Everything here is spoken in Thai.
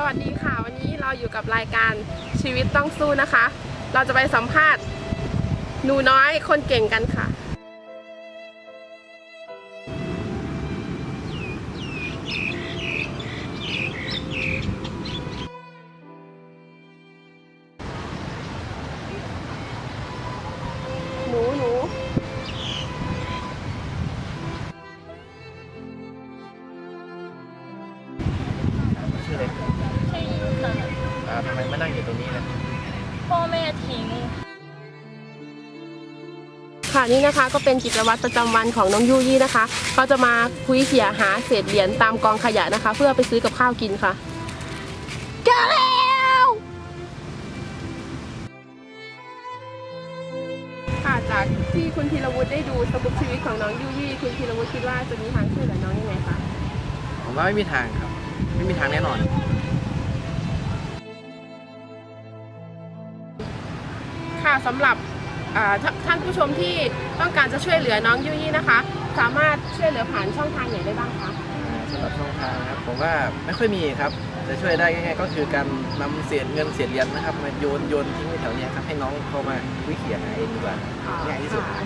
สวัสดีค่ะ วันนี้เราอยู่กับรายการชีวิตต้องสู้นะคะ เราจะไปสัมภาษณ์หนูน้อยคนเก่งกันค่ะ หนูหนูชื่ออะไร ทำไมมานั่งอยู่ตรงนี้นะพ่อแม่ทิ้ง ค่ะนี่นะคะก็เป็นกิจวัตรประจำวันของน้องยูยี่นะคะเขาจะมาคุยเขี่ยหาเศษเหรียญตามกองขยะนะคะ เพื่อไปซื้อกับข้าวกินค่ะกแล้วค่ะจากที่คุณธีรวุฒิได้ดูสกุปชีวิตของน้องยูยี่คุณธีรวุฒิคิดว่าจะมีทางช่วยเหลือน้องยังไงคะผมว่าไม่มีทางครับ ไม่มีทางแน่นอน ค่ะสำหรับอ่าท่าท่านผู้ชมที่ต้องการจะช่วยเหลือน้องยูยี่นะคะ สามารถช่วยเหลือผ่านช่องทางไหนได้บ้างคะสำหรับช่องทางนะครับผมว่าไม่ค่อยมีครับจะช่วยได้ง่ายๆก็คือการนำเศษเงินเศษเหรียญนะครับมาโยนโยนทิ้งไว้แถวเนี้ยครับให้น้องเข้ามาวิเขียนหาเองดีกว่าง่ายที่สุดค่ะ